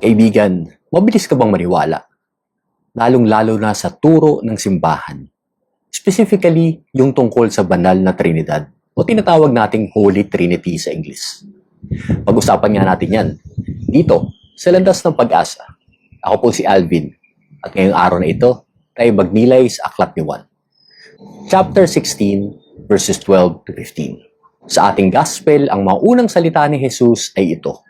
Kaibigan, mabilis ka bang maniwala? Lalong-lalo na sa turo ng simbahan. Specifically, yung tungkol sa banal na Trinidad o tinatawag nating Holy Trinity sa English. Pag-usapan nga natin yan. Dito, sa landas ng pag-asa. Ako po si Alvin. At ngayong araw na ito, tayo magnilay sa Aklat ni Juan. Chapter 16, verses 12 to 15. Sa ating gospel, ang maunang salita ni Jesus ay ito.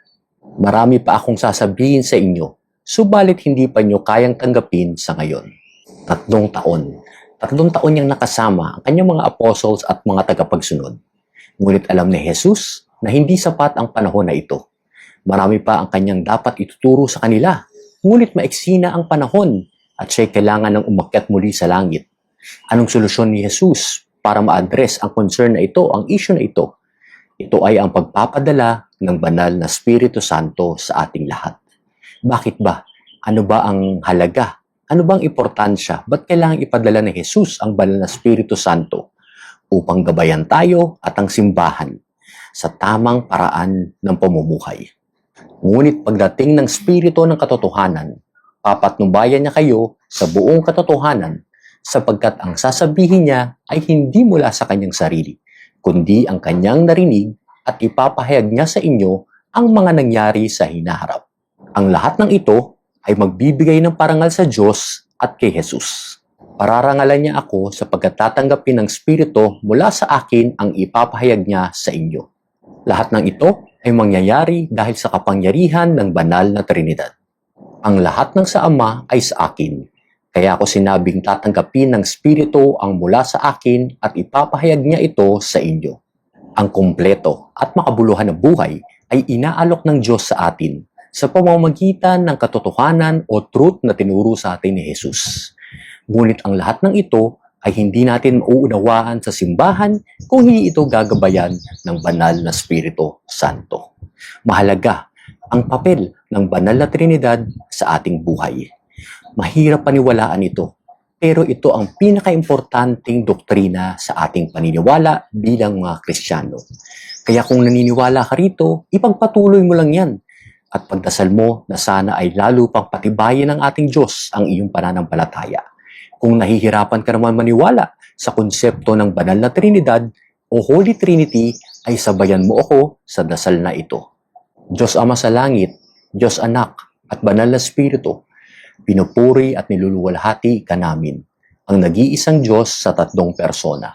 Marami pa akong sasabihin sa inyo, subalit hindi pa nyo kayang tanggapin sa ngayon. Tatlong taon. Tatlong taon niyang nakasama ang kanyang mga apostles at mga tagapagsunod. Ngunit alam ni Jesus na hindi sapat ang panahon na ito. Marami pa ang kanyang dapat ituturo sa kanila. Ngunit maiksi na ang panahon at siya'y kailangan ng umakyat muli sa langit. Anong solusyon ni Jesus para ma-address ang concern na ito, ang issue na ito? Ito ay ang pagpapadala ng banal na Espiritu Santo sa ating lahat. Bakit ba? Ano ba ang halaga? Ano bang importansya? Ba't kailangan ipadala ni Jesus ang banal na Espiritu Santo? Upang gabayan tayo at ang simbahan sa tamang paraan ng pamumuhay. Ngunit pagdating ng Espiritu ng katotohanan, papatnubayan niya kayo sa buong katotohanan sapagkat ang sasabihin niya ay hindi mula sa kanyang sarili, kundi ang kanyang narinig at ipapahayag niya sa inyo ang mga nangyari sa hinaharap. Ang lahat ng ito ay magbibigay ng parangal sa Diyos at kay Jesus. Pararangalan niya ako sapagkat tatanggapin ng Espiritu mula sa akin ang ipapahayag niya sa inyo. Lahat ng ito ay mangyayari dahil sa kapangyarihan ng banal na Trinidad. Ang lahat ng sa Ama ay sa akin. Kaya ako sinabing tatanggapin ng Espiritu ang mula sa akin at ipapahayag niya ito sa inyo. Ang kumpleto at makabuluhan na buhay ay inaalok ng Diyos sa atin sa pamamagitan ng katotohanan o truth na tinuro sa atin ni Jesus. Ngunit ang lahat ng ito ay hindi natin mauunawaan sa simbahan kung hindi ito gagabayan ng banal na Espiritu Santo. Mahalaga ang papel ng banal na Trinidad sa ating buhay. Mahirap paniwalaan ito, pero ito ang pinakaimportanteng doktrina sa ating paniniwala bilang mga Kristiyano. Kaya kung naniniwala ka rito, ipagpatuloy mo lang yan at pagdasal mo na sana ay lalo pang patibayin ng ating Diyos ang iyong pananampalataya. Kung nahihirapan ka naman maniwala sa konsepto ng banal na Trinidad o Holy Trinity, ay sabayan mo ako sa dasal na ito. Diyos Ama sa langit, Diyos Anak, at Banal na Espiritu, pinupuri at niluluwalhati ka namin, ang nag-iisang Diyos sa tatlong persona.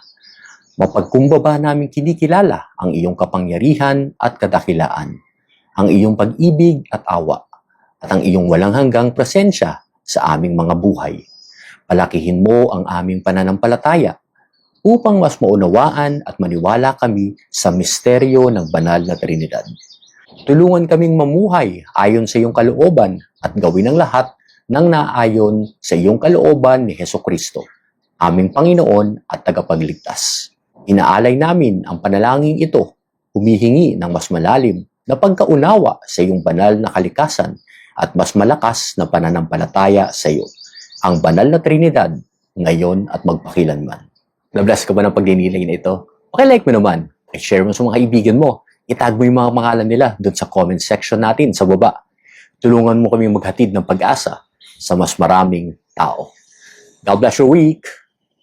Mapagkumbaba namin kinikilala ang iyong kapangyarihan at kadakilaan, ang iyong pag-ibig at awa, at ang iyong walang hanggang presensya sa aming mga buhay. Palakihin mo ang aming pananampalataya upang mas maunawaan at maniwala kami sa misteryo ng banal na Trinidad. Tulungan kaming mamuhay ayon sa iyong kalooban at gawin ang lahat ng naayon sa iyong kalooban ni Heso Kristo, aming Panginoon at tagapagligtas. Inaalay namin ang panalangin ito, humihingi ng mas malalim na pagkaunawa sa iyong banal na kalikasan at mas malakas na pananampalataya sa iyo, ang banal na Trinidad, ngayon at magpakilanman. Na-bless ka ba ng pagdinilay na ito? Pakilike mo naman, i-share mo sa mga kaibigan mo, itag mo yung mga pangalan nila doon sa comment section natin sa baba. Tulungan mo kami maghatid ng pag-asa sa mas maraming tao. God bless your week!